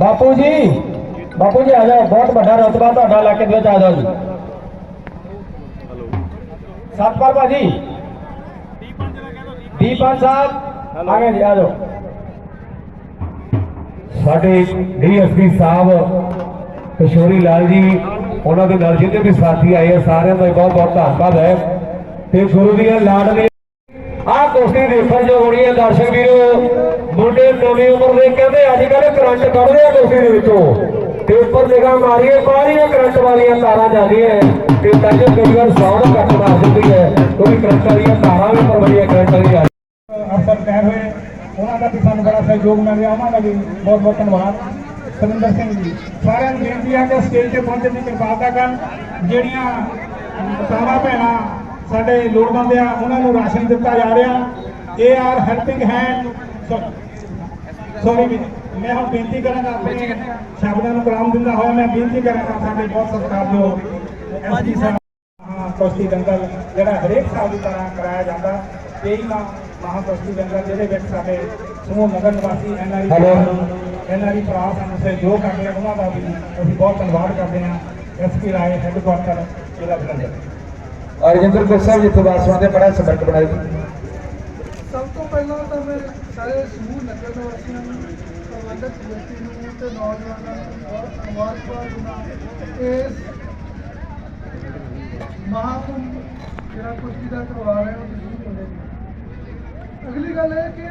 ਬਾਪੂ ਜੀ ਬਾਪੂ ਜੀ ਆ ਜਾਓ, ਬਹੁਤ ਵੱਡਾ ਰਤਬਾ ਤੁਹਾਡਾ ਇਲਾਕੇ ਦੇ ਵਿੱਚ ਆ ਜਾਓ ਜੀ। ਸਤਪਾਲ ਭਾਜੀ। ਦੀਪਨ ਸਾਹਿਬ, ਆ ਗਏ ਜੀ, ਆ ਜਾਓ। ਸਾਡੇ ਡੀਐਸਪੀ ਸਾਹਿਬ, ਕਿਸ਼ੋਰੀ ਲਾਲ ਜੀ, ਉਹਨਾਂ ਦੇ ਨਾਲ ਜਿੰਨੇ ਵੀ ਸਾਥੀ ਆਏ ਆ, ਸਾਰਿਆਂ ਦਾ ਬਹੁਤ ਬਹੁਤ ਧੰਨਵਾਦ ਹੈ। ਤੇ ਗੁਰੂ ਦੀਆਂ ਲਾਡਲੀਆਂ ਆਹ ਕੁਸ਼ਤੀ ਦੇਖਣ ਜੋ ਹੋਣੀ ਹੈ ਦਰਸ਼ਕ ਵੀਰੋ। ਮੁੰਡੇ ਨਵੀਂ ਉਮਰ ਦੇ ਕਹਿੰਦੇ, ਅੱਜ ਕੱਲ੍ਹ ਕਰੰਟ ਕੱਢਦੇ ਆ ਕੁਸ਼ਤੀ ਦੇ ਵਿੱਚੋਂ। ਤੇ ਉੱਪਰ ਨਿਗਾਹ ਮਾਰੀਏ ਬਾਹਰੀਆਂ ਕਰੰਟ ਵਾਲੀਆਂ ਤਾਰਾਂ ਜਾਂਦੀਆਂ ਤੇ ਤੱਕ ਕਈ ਵਾਰ ਸਾਉਣ ਕੱਟ ਮਾਰ ਦਿੰਦੀ ਹੈ ਕਿਉਂਕਿ ਕਰੰਟ ਵਾਲੀਆਂ ਤਾਰਾਂ ਵੀ ਪਰਵਈਆਂ ਕਰੰਟ ਵਾਲੀਆਂ ਅਫਸਰ ਤੈਅ ਹੋਏ ਉਹਨਾਂ ਦਾ ਵੀ ਸਾਨੂੰ ਬੜਾ ਸਹਿਯੋਗ ਮਿਲ ਉਹਨਾਂ ਦਾ ਵੀ ਬਹੁਤ ਬਹੁਤ ਧੰਨਵਾਦ। ਸੁਰਿੰਦਰ ਸਿੰਘ ਜੀ, ਸਾਰਿਆਂ ਨੂੰ ਬੇਨਤੀ ਹੈ ਕਿ ਸਟੇਜ ਤੇ ਪਹੁੰਚਣ ਦੀ ਕਿਰਪਾਲਤਾ ਕਰਨ। ਜਿਹੜੀਆਂ ਮਾਤਾਵਾਂ ਭੈਣਾਂ ਸਾਡੇ ਲੋੜਵੰਦ ਆ, ਉਹਨਾਂ ਨੂੰ ਰਾਸ਼ਨ ਦਿੱਤਾ ਜਾ ਰਿਹਾ। A R helping hand sorry ਮੈਂ ਹੁਣ ਬੇਨਤੀ ਕਰਾਂਗਾ ਆਪਣੇ ਸ਼ਬਦਾਂ ਨੂੰ ਕਲਾਮ ਦਿੰਦਾ ਹੋਇਆ ਮੈਂ ਬੇਨਤੀ ਕਰਾਂਗਾ ਸਾਡੇ ਬਹੁਤ ਸਤਿਕਾਰਯੋਗ ਐਸਪੀ ਸਾਹਿਬ ਹਾਂ ਕੁਸ਼ਤੀ ਦੰਗਲ ਜਿਹੜਾ ਹਰੇਕ ਸਾਲ ਦੀ ਤਰ੍ਹਾਂ ਕਰਾਇਆ ਜਾਂਦਾ 23ਵਾਂ ਮਹਾ ਕੁਸ਼ਤੀ ਦੰਗਲ ਜਿਹਦੇ ਵਿੱਚ ਸਾਡੇ ਸਮੂਹ ਨਗਰ ਨਿਵਾਸੀ ਐਨਆਰਈ. ਐਨਆਰਈ ਭਰਾ ਸਾਨੂੰ ਸਹਿਯੋਗ ਕਰਦੇ ਉਹਨਾਂ ਦਾ ਵੀ ਅਸੀਂ ਬਹੁਤ ਧੰਨਵਾਦ ਕਰਦੇ ਹਾਂ ਐਸਪੀ ਰਾਏ ਹੈੱਡਕੁਆਰਟਰ ਜ਼ਿਲ੍ਹਾ ਜਲੰਧਰ ਅਰਜਿੰਦਰ ਕੋਲ ਸਾਹਿਬ ਜਿੱਥੋਂ ਬਾਸਵਾਂ ਦੇ ਬੜਾ ਸਬਕ ਬਣਾਈ ਸਭ ਤੋਂ ਪਹਿਲਾਂ ਤਾਂ ਮੈਂ ਸਾਰੇ ਸਮੂਹ ਨਗਰ ਨਿਵਾਸੀਆਂ ਨੂੰ ਪ੍ਰਬੰਧਕ ਕਮੇਟੀ ਨੂੰ ਤੇ ਨੌਜਵਾਨਾਂ ਨੂੰ ਬਹੁਤ ਮੁਬਾਰਕਬਾਦ ਦਿੰਦਾ ਇਸ ਮਹਾਕੁੰਭ ਜਿਹੜਾ ਕੁਸ਼ਤੀ ਦਾ ਕਰਵਾ ਰਹੇ ਹੋ ਤੁਸੀਂ ਹੁੰਦੇ ਅਗਲੀ ਗੱਲ ਇਹ ਕਿ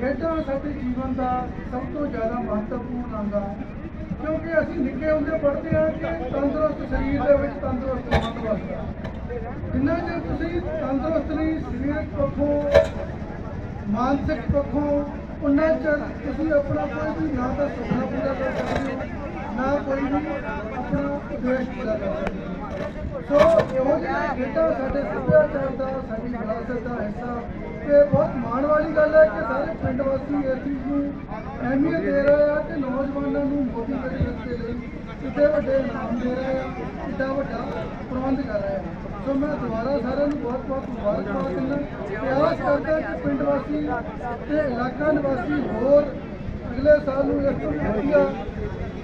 ਖੇਡਾਂ ਸਾਡੇ ਜੀਵਨ ਦਾ ਸਭ ਤੋਂ ਜ਼ਿਆਦਾ ਮਹੱਤਵਪੂਰਨ ਅੰਗ ਆ। ਕਿਉਂਕਿ ਅਸੀਂ ਨਿੱਕੇ ਹੁੰਦੇ ਪੜ੍ਹਦੇ ਹਾਂ ਕਿ ਤੰਦਰੁਸਤ ਸਰੀਰ ਦੇ ਵਿੱਚ ਤੰਦਰੁਸਤ ਮਨ ਵਸਦਾ। ਜਿੰਨਾ ਚਿਰ ਤੁਸੀਂ ਤੰਦਰੁਸਤ ਨਹੀਂ, ਸਰੀਰਕ ਪੱਖੋਂ ਮਾਨਸਿਕ ਪੱਖੋਂ ਉਹਨਾਂ ਚਿਰ ਤੁਸੀਂ ਆਪਣਾ ਕੋਈ ਵੀ ਨਾ ਤਾਂ ਸੁਪਨਾ ਪੂਰਾ ਕਰ ਸਕਦੇ ਹੋ, ਨਾ ਕੋਈ ਵੀ ਆਪਣਾ ਉਦੇਸ਼ ਪੂਰਾ ਕਰ ਸਕਦੇ ਸੋ ਇਹੋ ਜਿਹਾ ਖੇਡਾਂ ਸਾਡੇ ਸੱਭਿਆਚਾਰ ਦਾ, ਸਾਡੀ ਵਿਰਾਸਤ ਦਾ ਹਿੱਸਾ ਤੇ ਬਹੁਤ ਮਾਣ ਵਾਲੀ ਗੱਲ ਹੈ ਕਿ ਸਾਰੇ ਪਿੰਡ ਵਾਸੀ ਇਸ ਚੀਜ਼ ਨੂੰ ਅਹਿਮੀਅਤ ਦੇ ਰਹੇ ਆ ਕਿ ਨੌਜਵਾਨਾਂ ਨੂੰ ਮੋਟੀਵੇਟ ਕਰਨ ਦੇ ਲਈ ਇੱਡੇ ਵੱਡੇ ਇਨਾਮ ਦੇ ਰਹੇ ਆ ਇੱਡਾ ਵੱਡਾ ਪ੍ਰਬੰਧ ਕਰ ਰਹੇ ਆ। ਸੋ ਮੈਂ ਦੁਬਾਰਾ ਸਾਰਿਆਂ ਨੂੰ ਬਹੁਤ ਬਹੁਤ ਮੁਬਾਰਕਬਾਦ ਦਿੰਦਾ ਤੇ ਆਸ ਕਰਦਾ ਕਿ ਪਿੰਡ ਵਾਸੀ ਤੇ ਇਲਾਕਾ ਨਿਵਾਸੀ ਹੋਰ ਅਗਲੇ ਸਾਲ ਨੂੰ ਇਸ ਤੋਂ ਵੀ ਵਧੀਆ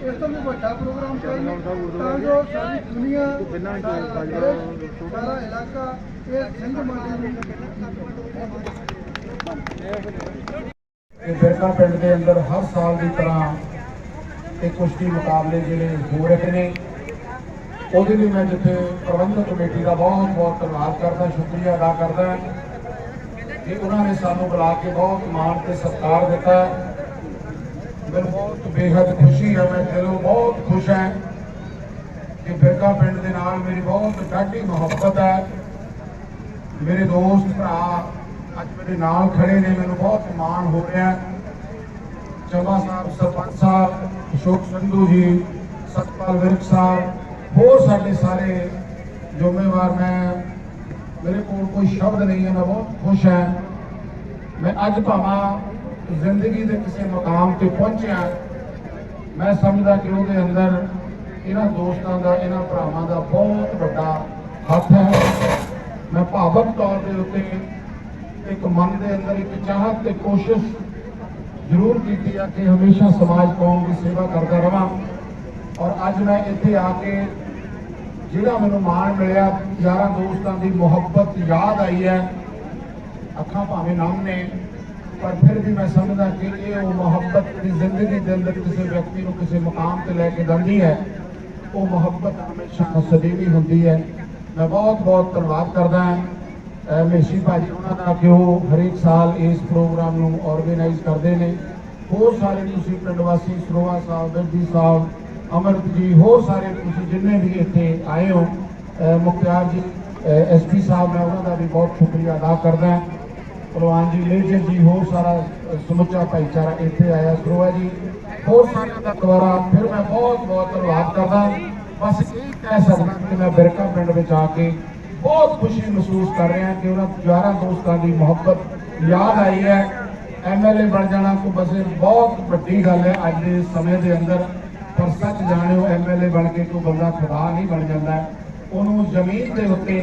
ਇਸ ਤੋਂ ਵੀ ਵੱਡਾ ਪ੍ਰੋਗਰਾਮ ਕਰਨ ਤਾਂ ਜੋ ਸਾਰੀ ਦੁਨੀਆ ਸਾਰਾ ਦੇਸ਼, ਸਾਰਾ ਇਲਾਕਾ ਇਹ ਸਿੰਘ ਮਾਲੀ ਨੂੰ ਕਿ ਬਿਰਕਾ ਪਿੰਡ ਦੇ ਅੰਦਰ ਹਰ ਸਾਲ ਦੀ ਤਰ੍ਹਾਂ ਇਹ ਕੁਸ਼ਤੀ ਮੁਕਾਬਲੇ ਜਿਹੜੇ ਹੋ ਰਹੇ ਨੇ। ਉਹਦੇ ਲਈ ਮੈਂ ਜਿੱਥੇ ਪ੍ਰਬੰਧਕ ਕਮੇਟੀ ਦਾ ਬਹੁਤ ਬਹੁਤ ਧੰਨਵਾਦ ਕਰਦਾ, ਸ਼ੁਕਰੀਆ ਅਦਾ ਕਰਦਾ। ਕਿ ਉਹਨਾਂ ਨੇ ਸਾਨੂੰ ਬੁਲਾ ਕੇ ਬਹੁਤ ਮਾਣ ਤੇ ਸਤਿਕਾਰ ਦਿੱਤਾ। ਮੈਨੂੰ ਬਹੁਤ ਬੇਹੱਦ ਖੁਸ਼ੀ ਹੈ, ਮੈਂ ਦਿਲੋਂ ਬਹੁਤ ਖੁਸ਼ ਹਾਂ ਕਿ ਬਿਰਕਾ ਪਿੰਡ ਦੇ ਨਾਲ ਮੇਰੀ ਬਹੁਤ ਡਾਢੀ ਮੁਹੱਬਤ ਹੈ। ਮੇਰੇ ਦੋਸਤ ਭਰਾ ਅੱਜ ਮੇਰੇ ਨਾਲ ਖੜੇ ਨੇ, ਮੈਨੂੰ ਬਹੁਤ ਮਾਣ ਹੋ ਰਿਹਾ ਹੈ। ਚੰਬਾ ਸਾਹਿਬ ਸਰਪੰਚ ਸਾਹਿਬ, ਅਸ਼ੋਕ ਸੰਧੂ ਜੀ, ਸਤਪਾਲ ਵਿਰਕ ਸਾਹਿਬ ਹੋਰ ਸਾਡੇ ਸਾਰੇ ਜ਼ਿੰਮੇਵਾਰ ਮੈਂ, ਮੇਰੇ ਕੋਲ ਕੋਈ ਸ਼ਬਦ ਨਹੀਂ ਹੈ, ਮੈਂ ਬਹੁਤ ਖੁਸ਼ ਹਾਂ। ਮੈਂ ਅੱਜ ਭਾਵਾਂ ਜ਼ਿੰਦਗੀ ਦੇ ਕਿਸੇ ਮੁਕਾਮ ਤੇ ਪਹੁੰਚਿਆ, ਮੈਂ ਸਮਝਦਾ ਕਿ ਉਹਦੇ ਅੰਦਰ ਇਹਨਾਂ ਦੋਸਤਾਂ ਦਾ, ਇਹਨਾਂ ਭਰਾਵਾਂ ਦਾ ਬਹੁਤ ਵੱਡਾ ਹੱਥ ਹੈ। ਮੈਂ ਭਾਵਕ ਤੌਰ ਦੇ ਉੱਤੇ ਇੱਕ ਮਨ ਦੇ ਅੰਦਰ ਇੱਕ ਚਾਹਤ ਤੇ ਕੋਸ਼ਿਸ਼ ਜ਼ਰੂਰ ਕੀਤੀ ਆ ਕਿ ਹਮੇਸ਼ਾ ਸਮਾਜ ਕੌਮ ਦੀ ਸੇਵਾ ਕਰਦਾ ਰਵਾਂ। ਔਰ ਅੱਜ ਮੈਂ ਇੱਥੇ ਆ ਕੇ ਜਿਹੜਾ ਮੈਨੂੰ ਮਾਣ ਮਿਲਿਆ, ਯਾਰਾਂ ਦੋਸਤਾਂ ਦੀ ਮੁਹੱਬਤ ਯਾਦ ਆਈ ਹੈ। ਅੱਖਾਂ ਭਾਵੇਂ ਨਮ ਨੇ, ਪਰ ਫਿਰ ਵੀ ਮੈਂ ਸਮਝਦਾ ਕਿ ਇਹ ਉਹ ਮੁਹੱਬਤ ਦੀ ਜ਼ਿੰਦਗੀ ਦੇ ਅੰਦਰ ਕਿਸੇ ਵਿਅਕਤੀ ਨੂੰ ਕਿਸੇ ਮੁਕਾਮ ਤੇ ਲੈ ਕੇ ਜਾਂਦੀ ਹੈ। ਉਹ ਮੁਹੱਬਤ ਹਮੇਸ਼ਾ ਸਦੀਵੀ ਹੁੰਦੀ ਹੈ। ਮੈਂ ਬਹੁਤ ਬਹੁਤ ਧੰਨਵਾਦ ਕਰਦਾ ਹਾਂ। ਅਹ ਮੇਸ਼ੀ ਭਾਜੀ, ਉਹਨਾਂ ਦਾ ਕਿ ਉਹ ਹਰੇਕ ਸਾਲ ਇਸ ਪ੍ਰੋਗਰਾਮ ਨੂੰ ਆਰਗੇਨਾਈਜ਼ ਕਰਦੇ ਨੇ। ਬਹੁਤ ਸਾਰੇ ਤੁਸੀਂ ਪਿੰਡ ਵਾਸੀ ਸਰੋਆ ਸਾਹਿਬ ਬਿਰਦੀ ਸਾਹਿਬ ਅਮਰਤ ਜੀ, ਹੋਰ ਸਾਰੇ ਤੁਸੀਂ ਜਿੰਨੇ ਵੀ ਇੱਥੇ ਆਏ ਹੋ ਮੁਖਤਿਆਰ ਜੀ ਐਸਪੀ ਸਾਹਿਬ, ਮੈਂ ਉਹਨਾਂ ਦਾ ਵੀ ਬਹੁਤ ਸ਼ੁਕਰੀਆ ਅਦਾ ਕਰਦਾ ਹਾਂ। ਜੀ ਲੇਜਰ ਜੀ, ਹੋਰ ਸਾਰਾ ਸਮੁੱਚਾ ਭਾਈਚਾਰਾ ਇੱਥੇ ਆਇਆ ਸਰੋਆ ਜੀ, ਹੋਰ ਸਾਰਿਆਂ ਦਾ ਦੁਆਰਾ ਫਿਰ ਮੈਂ ਬਹੁਤ ਬਹੁਤ ਧੰਨਵਾਦ ਕਰਦਾ ਬਸ ਇਹ ਕਹਿ ਸਕਦਾ ਕਿ ਮੈਂ ਬਿਰਕਾ ਪਿੰਡ ਵਿੱਚ ਆ ਕੇ ਬਹੁਤ ਖੁਸ਼ੀ ਮਹਿਸੂਸ ਕਰ ਰਿਹਾ ਕਿ ਉਹਨਾਂ ਯਾਰਾਂ ਦੋਸਤਾਂ ਦੀ ਮੁਹੱਬਤ ਯਾਦ ਆਈ ਹੈ। ਐਮਐਲਏ ਬਣ ਜਾਣਾ ਕੋ ਬਸ ਇਹ ਬਹੁਤ ਵੱਡੀ ਗੱਲ ਹੈ ਅੱਜ ਦੇ ਸਮੇਂ ਦੇ ਅੰਦਰ। ਪਰ ਸੱਚ ਜਾਣਿਓ ਐਮਐਲਏ ਬਣ ਕੇ ਕੋਈ ਬੰਦਾ ਖੁਦਾ ਨਹੀਂ ਬਣ ਜਾਂਦਾ। ਉਹਨੂੰ ਜ਼ਮੀਨ ਦੇ ਉੱਤੇ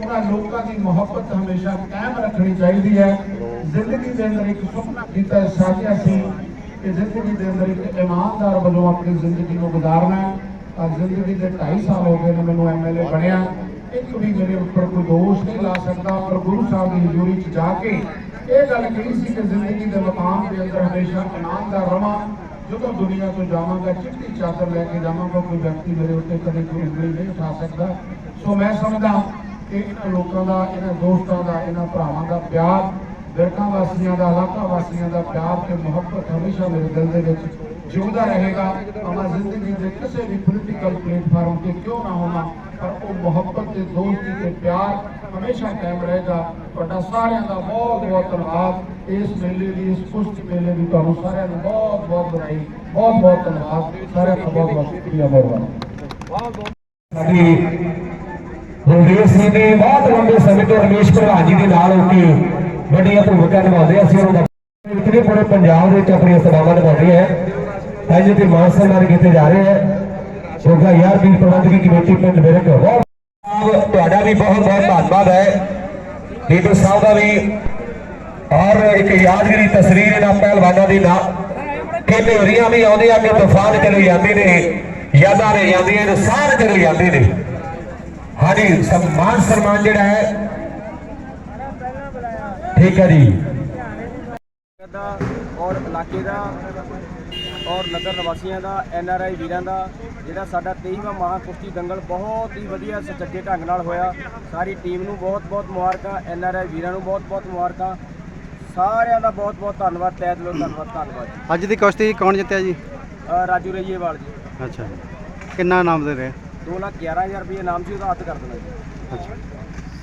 ਉਹਨਾਂ ਲੋਕਾਂ ਦੀ ਮੁਹੱਬਤ ਹਮੇਸ਼ਾ ਕਾਇਮ ਰੱਖਣੀ ਚਾਹੀਦੀ ਹੈ। ਜ਼ਿੰਦਗੀ ਦੇ ਅੰਦਰ ਇੱਕ ਸੁਪਨਾ ਕੀਤਾ ਸਾਥੀਆਂ ਸੀ ਕਿ ਜ਼ਿੰਦਗੀ ਦੇ ਅੰਦਰ ਇੱਕ ਇਮਾਨਦਾਰ ਵੱਲੋਂ ਆਪਣੀ ਜ਼ਿੰਦਗੀ ਨੂੰ ਗੁਜ਼ਾਰਨਾ ਹੈ। ਜ਼ਿੰਦਗੀ ਦੇ 2.5 ਸਾਲ ਹੋ ਗਏ ਨੇ ਮੈਨੂੰ ਐਮਐਲਏ ਬਣਿਆ। ਇੱਕ ਵੀ ਮੇਰੇ ਉੱਪਰ ਕੋਈ ਦੋਸ਼ ਨਹੀਂ ਲਾ ਸਕਦਾ। ਪਰ ਗੁਰੂ ਸਾਹਿਬ ਦੀ ਹਜ਼ੂਰੀ 'ਚ ਜਾ ਕੇ ਇਹ ਗੱਲ ਕਹੀ ਸੀ ਕਿ ਜ਼ਿੰਦਗੀ ਦੇ ਮਕਾਮ ਦੇ ਅੰਦਰ ਹਮੇਸ਼ਾ ਇਮਾਨਦਾਰ ਰਵਾਂ। ਜਦੋਂ ਦੁਨੀਆ ਤੋਂ ਜਾਵਾਂਗਾ, ਚਿੱਟੀ ਚਾਦਰ ਲੈ ਕੇ ਜਾਵਾਂਗਾ, ਕੋਈ ਵਿਅਕਤੀ ਮੇਰੇ ਉੱਤੇ ਕਦੇ ਕੋਈ ਉਂਗਲੀ ਨਹੀਂ ਉਠਾ ਸਕਦਾ। ਸੋ ਮੈਂ ਸਮਝਦਾ ਕਿ ਇਹਨਾਂ ਲੋਕਾਂ ਦਾ, ਇਹਨਾਂ ਦੋਸਤਾਂ ਦਾ, ਇਹਨਾਂ ਭਰਾਵਾਂ ਦਾ ਪਿਆਰ ਬਿਰਕਾਂ ਵਾਸੀਆਂ ਦਾ ਇਲਾਕਾ ਵਾਸੀਆਂ ਦਾ ਪਿਆਰ ਤੇ ਮੁਹੱਬਤ ਹਮੇਸ਼ਾ ਮੇਰੇ ਦਿਲ ਦੇ ਵਿੱਚ ਜਿਉਂਦਾ ਰਹੇਗਾ। ਅਮਾ ਜ਼ਿੰਦਗੀ ਦੇ ਕਿਸੇ ਵੀ ਪੋਲੀਟੀਕਲ ਪਲੇਟਫਾਰਮ ਤੇ ਕਿਉਂ ਨਾ ਹੋਵਾਂ, ਪਰ ਉਹ ਮੁਹੱਬਤ ਤੇ ਦੋਸਤੀ ਤੇ ਪਿਆਰ ਹਮੇਸ਼ਾ ਕਾਇਮ ਰਹੇਗਾ। ਤੁਹਾਡਾ ਸਾਰਿਆਂ ਦਾ ਬਹੁਤ ਬਹੁਤ ਧੰਨਵਾਦ। ਇਸ ਮੇਲੇ ਦੀ, ਇਸ ਪੁਸ਼ਟ ਮੇਲੇ ਦੀ ਤੁਹਾਨੂੰ ਸਾਰਿਆਂ ਨੂੰ ਬਹੁਤ ਬਹੁਤ ਵਧਾਈ, ਬਹੁਤ ਬਹੁਤ ਧੰਨਵਾਦ। ਸਾਰਿਆਂ ਦਾ ਬਹੁਤ ਬਹੁਤ ਸ਼ੁਕਰੀਆ ਮਿਹਰਬਾਨੀ ਸਾਡੀ ਬਲਦੇਵ ਸਿੰਘ ਨੇ ਬਹੁਤ ਲੰਬੇ ਸਮੇਂ ਤੋਂ ਰਮੇਸ਼ ਪ੍ਰਧਾਨ ਜੀ ਦੇ ਨਾਲ ਹੋ ਕੇ ਵੱਡੀਆਂ ਭੂਮਿਕਾ ਨਿਭਾਉਂਦੇ ਆ। ਅਸੀਂ ਉਹਨਾਂ ਦਾ ਇਤਨੇ ਪੂਰੇ ਪੰਜਾਬ ਦੇ ਵਿੱਚ ਆਪਣੀਆਂ ਸੇਵਾਵਾਂ ਨਿਭਾਉਂਦੇ ਆ। ਅੱਜ ਤੇ ਮਾਨ ਸਨਮਾਨ ਕੀਤੇ ਜਾ ਰਹੇ ਆ। ਸ਼ੋਭਾ ਯਾਰ ਵੀ ਪ੍ਰਬੰਧਕੀ ਕਮੇਟੀ ਪਿੰਡ ਵਿਰਕ। ਬਹੁਤ ਤੁਹਾਡਾ ਵੀ ਬਹੁਤ ਬਹੁਤ ਧੰਨਵਾਦ ਹੈ। ਡੀਟੋ ਸਾਹਿਬ ਦਾ ਵੀ ਔਰ ਇੱਕ ਯਾਦਗਾਰੀ ਤਸਵੀਰ ਇਹਨਾਂ ਪਹਿਲਵਾਨਾਂ ਦੀ ਨਾ ਕਿ ਢੇਰੀਆਂ ਵੀ ਆਉਂਦੀਆਂ ਕਿ ਤੂਫਾਨ ਚਲੇ ਜਾਂਦੇ ਨੇ, ਯਾਦਾਂ ਰਹਿ ਜਾਂਦੀਆਂ ਨੇ, ਸਾਰ ਚਲੇ ਜਾਂਦੇ ਨੇ। ਹਾਂਜੀ, ਸਨਮਾਨ ਸਨਮਾਨ ਜਿਹੜਾ ਹੈ, ਠੀਕ ਹੈ ਜੀ। ਦਾ ਔਰ ਇਲਾਕੇ ਦਾ ਔਰ ਨਗਰ ਨਿਵਾਸੀਆਂ ਦਾ, ਐਨ ਆਰ ਆਈ ਵੀਰਾਂ ਦਾ, ਜਿਹੜਾ ਸਾਡਾ 23ਵਾਂ ਮਹਾ ਕੁਸ਼ਤੀ ਦੰਗਲ ਬਹੁਤ ਹੀ ਵਧੀਆ ਸੱਚੇ ਢੰਗ ਨਾਲ ਹੋਇਆ। ਸਾਰੀ ਟੀਮ ਨੂੰ ਬਹੁਤ-ਬਹੁਤ ਮੁਬਾਰਕਾਂ, ਐਨ ਆਰ ਆਈ ਵੀਰਾਂ ਨੂੰ ਬਹੁਤ-ਬਹੁਤ ਮੁਬਾਰਕਾਂ। ਸਾਰਿਆਂ ਦਾ ਬਹੁਤ-ਬਹੁਤ ਧੰਨਵਾਦ ਤਹਿ ਦਿਲੋਂ ਧੰਨਵਾਦ ਧੰਨਵਾਦ ਜੀ। ਅੱਜ ਦੀ ਕੁਸ਼ਤੀ ਕੌਣ ਜਿੱਤਿਆ ਜੀ? ਅ, ਰਾਜੂ ਰਈਏਵਾਲ ਜੀ। ਅੱਛਾ ਕਿੰਨਾ ਨਾਮ ਦੇ ਰਹੇ? 211000 ਰੁਪਏ ਨਾਮ ਸੀ ਉਹਦਾ ਹੱਥ ਕਰ ਦੇਣਾ ਜੀ। ਅੱਛਾ।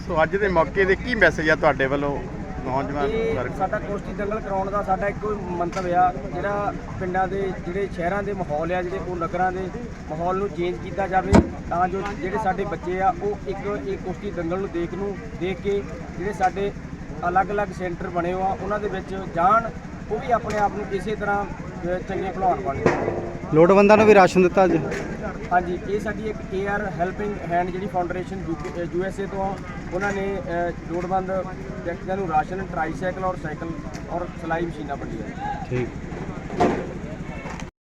ਸੋ ਅੱਜ ਦੇ ਮੌਕੇ ਤੇ ਕੀ ਮੈਸੇਜ ਆ ਤੁਹਾਡੇ ਵੱਲੋਂ ਨੌਜਵਾਨ ਇਹ ਵਰਗ? ਸਾਡਾ ਕੁਸ਼ਤੀ ਦੰਗਲ ਕਰਾਉਣ ਦਾ ਸਾਡਾ ਇੱਕੋ ਹੀ ਮੰਤਵ ਆ ਜਿਹੜਾ ਪਿੰਡਾਂ ਦੇ ਜਿਹੜੇ ਸ਼ਹਿਰਾਂ ਦੇ ਮਾਹੌਲ ਆ ਜਿਹੜੇ ਉਹ ਨਗਰਾਂ ਦੇ ਮਾਹੌਲ ਨੂੰ ਚੇਂਜ ਕੀਤਾ ਜਾਵੇ ਤਾਂ ਜੋ ਜਿਹੜੇ ਸਾਡੇ ਬੱਚੇ ਆ ਉਹ ਇੱਕ ਇਹ ਕੁਸ਼ਤੀ ਦੰਗਲ ਨੂੰ ਦੇਖ ਨੂੰ ਦੇਖ ਕੇ ਜਿਹੜੇ ਸਾਡੇ ਅਲੱਗ-ਅਲੱਗ ਸੈਂਟਰ ਬਣੇ ਹੋ ਆ ਉਹਨਾਂ ਦੇ ਵਿੱਚ ਜਾਣ ਉਹ ਵੀ ਆਪਣੇ ਆਪ ਨੂੰ ਇਸੇ ਤਰ੍ਹਾਂ ਅ, ਚੰਗੇ ਭਲਵਾਨ ਬਣ ਜਾਣ ਲੋੜਵੰਦਾਂ ਨੂੰ ਵੀ ਰਾਸ਼ਨ ਦਿੱਤਾ ਅੱਜ? ਹਾਂਜੀ ਇਹ ਸਾਡੀ ਇੱਕ ਏਆਰ ਹੈਲਪਿੰਗ ਹੈਂਡ ਜਿਹੜੀ ਫਾਊਂਡੇਸ਼ਨ ਯੂ ਐਸ ਏ ਤੋਂ ਉਹਨਾਂ ਨੇ ਅ, ਲੋੜਵੰਦ ਵਿਅਕਤੀਆਂ ਨੂੰ ਰਾਸ਼ਨ ਟਰਾਈਸਾਈਕਲ ਔਰ ਸਾਈਕਲ ਔਰ ਸਿਲਾਈ ਮਸ਼ੀਨਾਂ ਵੰਡੀਆਂ। ਠੀਕ।